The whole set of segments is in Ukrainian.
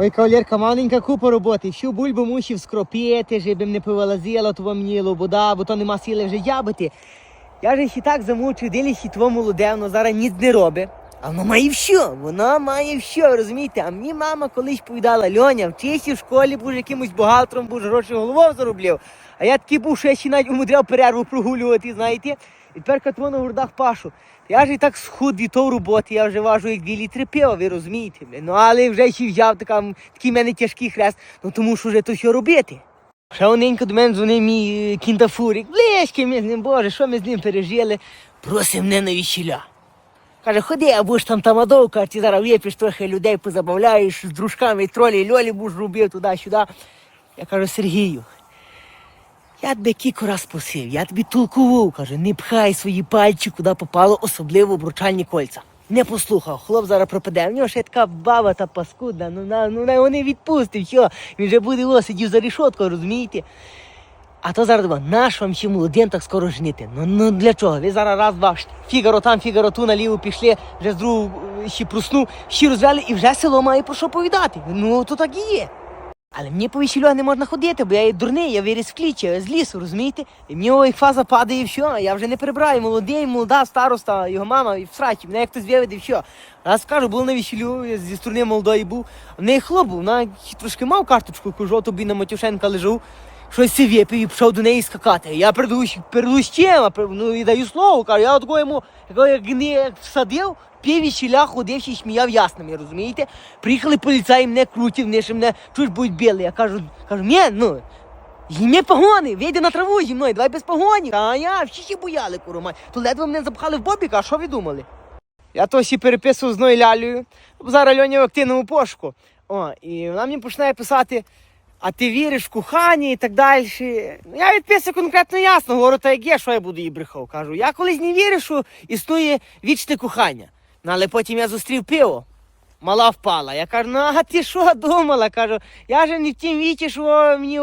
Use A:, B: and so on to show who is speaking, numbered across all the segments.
A: Ой, кавалерка, маленька купа роботи. Всю бульбу мусив скропити, щоб не повилазило то мені лобода, бо то нема сили вже ябити. Я ж і так замучу, дивлюсь, і тво молоде, воно зараз ніц не робить. А воно має все, воно має все, розумієте? А мені мама колись повідала, Льоня, вчися в школі, будеш якимось бухгалтером, будеш гроші головою заробляв. А я такий був, що я ще навіть умудряв перерву прогулювати, знаєте. І тепер катво на гурдах пашу. Я ж і так схуд від того роботи, я вже важу як дві літри пива, ви розумієте? бля. Ну але вже ще взяв така, такий в мене тяжкий хрест, ну тому що вже то що робити. Ще оненько до мене дзвонив мій е, кінтафурик. Близький ми з ним, боже, що ми з ним пережили? Просив мене на весіля. Каже, ходи, а будеш там тамадовка, ти зараз вип'єш трохи людей позабавляєш, з дружками тролі, льолі будеш робив туди-сюди. Я кажу, Сергію, я тебе кілька раз просив, я тобі толкував, каже, не пхай свої пальці, куди попало, особливо обручальні кольця. Не послухав, хлоп зараз пропаде. В нього ще така баба та паскудна, ну на ну на не відпустив, що він вже буде о, сидів за рішоткою, розумієте? А то зараз думаю, наш вам ще молодим так скоро женити? Ну, ну для чого? Ви зараз раз, два, фігаро там, фігаро ту наліво пішли, вже з другого е, ще проснув, ще розвели і вже село має про що повідати. Ну то так і є. Але мені по весілю не можна ходити, бо я є дурний, я виріс в клічі, з лісу, розумієте? І мені ой, фаза падає і все, я вже не прибираю, молодий, молода, староста, його мама і в сраті, мене як хтось виведе, і все. Раз кажу, було на весілю, я зі сторони молодої був. В неї хлоп був, вона трошки мав карточку, кажу, тобі на Матюшенка лежав. Щось випив і пішов до неї скакати. Я при- ну і даю слово, кажу, я такого йому як як всадив, пів і щіля ходив і сміяв ясними, розумієте? Приїхали поліцаї, мене крутів, вони ще мене чуть будуть били. Я кажу, кажу, ні, ну, Зніми погони, вийди на траву зі мною, давай без погоні. А я, всі ще бояли, куру То ледве мене запхали в бобіка, а що ви думали? Я то всі переписував з ною лялею. Зараз Льоня в активному пошуку. О, і вона мені починає писати, а ти віриш в кохання і так далі. Ну, Я відписую конкретно ясно, говорю, та як є, що я буду їй брехав. Кажу, я колись не вірив, що існує вічне кохання. Ну, але потім я зустрів пиво. Мала впала. Я кажу, ну а ти що думала? Кажу, я же не в тім віці, що мені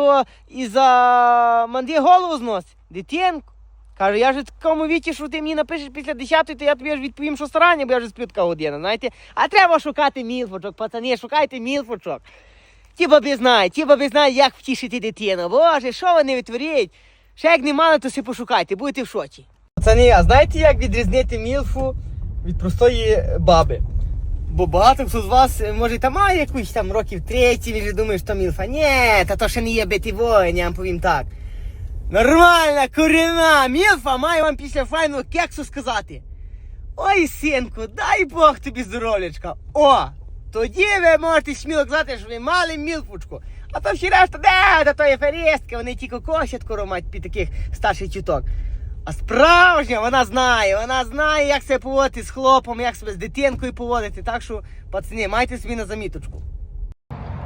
A: і за манди голову зносить. Дитинку. Кажу, я ж в такому віці, що ти мені напишеш після 10 то я тобі ж відповім, що старання, бо я вже сплю така година, знаєте. А треба шукати мілфочок, пацани, шукайте мілфочок. Ті баби знають, ті баби знають, як втішити дитину. Боже, що вони витворяють? Ще як не мали, то си пошукайте, будете в шоці. Пацани, а знаєте, як відрізнити мілфу від простої баби? Бо багато хто з вас, е, може, там має якусь там років 30, він же думає, що мілфа. Ні, та то ще не є бити воїн, я вам повім так. Нормальна, корінна мілфа має вам після файного кексу сказати. Ой, синку, дай Бог тобі здоров'ячка. О, тоді ви можете сміло казати, що ви мали мілфочку. А то всі решта, де, та то є ферістка, вони тільки косять коромать під таких старших чуток. А справжня, вона знає, вона знає, як себе поводити з хлопом, як себе з дитинкою поводити. Так що, пацани, майте собі на заміточку.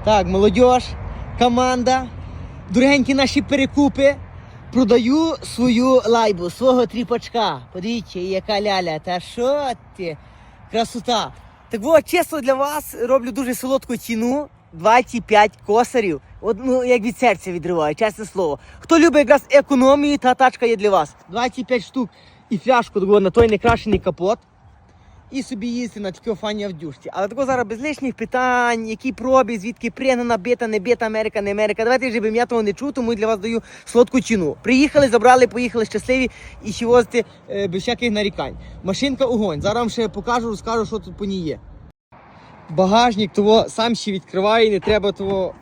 A: Так, молодь, команда, дорогенькі наші перекупи. Продаю свою лайбу, свого тріпачка. Подивіться, яка ляля. Та що ти? Красота. Так от, чесно для вас роблю дуже солодку ціну. 25 косарів. От, ну, як від серця відриваю, чесне слово. Хто любить якраз економію, та тачка є для вас. 25 штук і фляжку на той некрашений капот. І собі їсти на такій фані авдюшці. Але тако зараз без лишніх питань, які проби, звідки пригнана, бита, не бита, Америка, не Америка. Давайте вже б я того не чув, тому для вас даю солодку ціну. Приїхали, забрали, поїхали щасливі і ще возити е, без всяких нарікань. Машинка огонь. Зараз вам ще покажу, розкажу, що тут по ній є. Багажник того сам ще відкриває, не треба того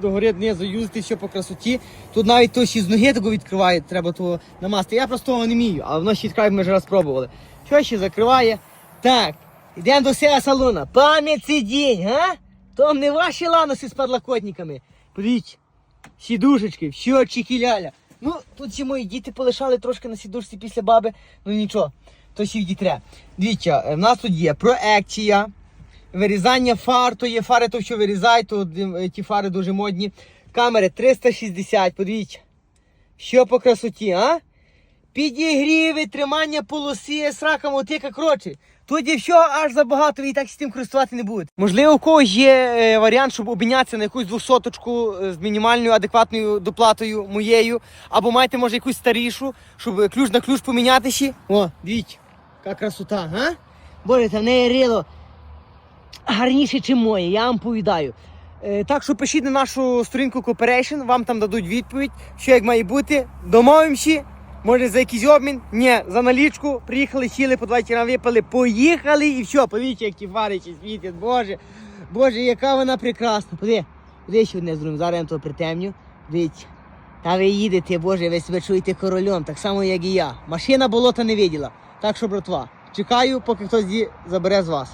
A: догори знизу юзати все по красоті. Тут навіть то ще з ноги того відкриває, треба того намасти. Я просто не вмію, а воно ще відкриває, ми вже раз пробували. Що ще закриває? Так, йдемо до села салона. Пам'ять цей день, га? То не ваші ланоси з подлокотниками. Подивіться, сідушечки, щочики ляля. Ну, тут ще мої діти полишали трошки на сідушці після баби, ну нічого, то ще дітре. Дивіться, е, в нас тут є проекція, вирізання фар, то є фари, то що вирізають, то е, ті фари дуже модні. Камери 360, подивіться. Що по красоті, а? Підігріви, тримання полоси, срака мотика, коротше. Є все аж забагато, і так з тим користувати не будете. Можливо, у когось є е, варіант, щоб обмінятися на якусь двохсоточку е, з мінімальною адекватною доплатою моєю, або маєте, може, якусь старішу, щоб ключ на ключ поміняти ще. О, дивіться, яка красота, га? Боже, там в неї рило гарніше, ніж моє, я вам повідаю. Е, Так що пишіть на нашу сторінку Cooperation, вам там дадуть відповідь, що як має бути. Домовимося, може за якийсь обмін. Ні, за налічку. Приїхали, сіли, по два тіра випали, поїхали і все. Подивіться, як ті фаричі світять. Боже, Боже, яка вона прекрасна. Подиви, подиви, що одне зробимо. Зараз я то притемню. Дивіться. Та ви їдете, Боже, ви себе чуєте королем, так само, як і я. Машина болота не виділа. Так що, братва, чекаю, поки хтось забере з вас.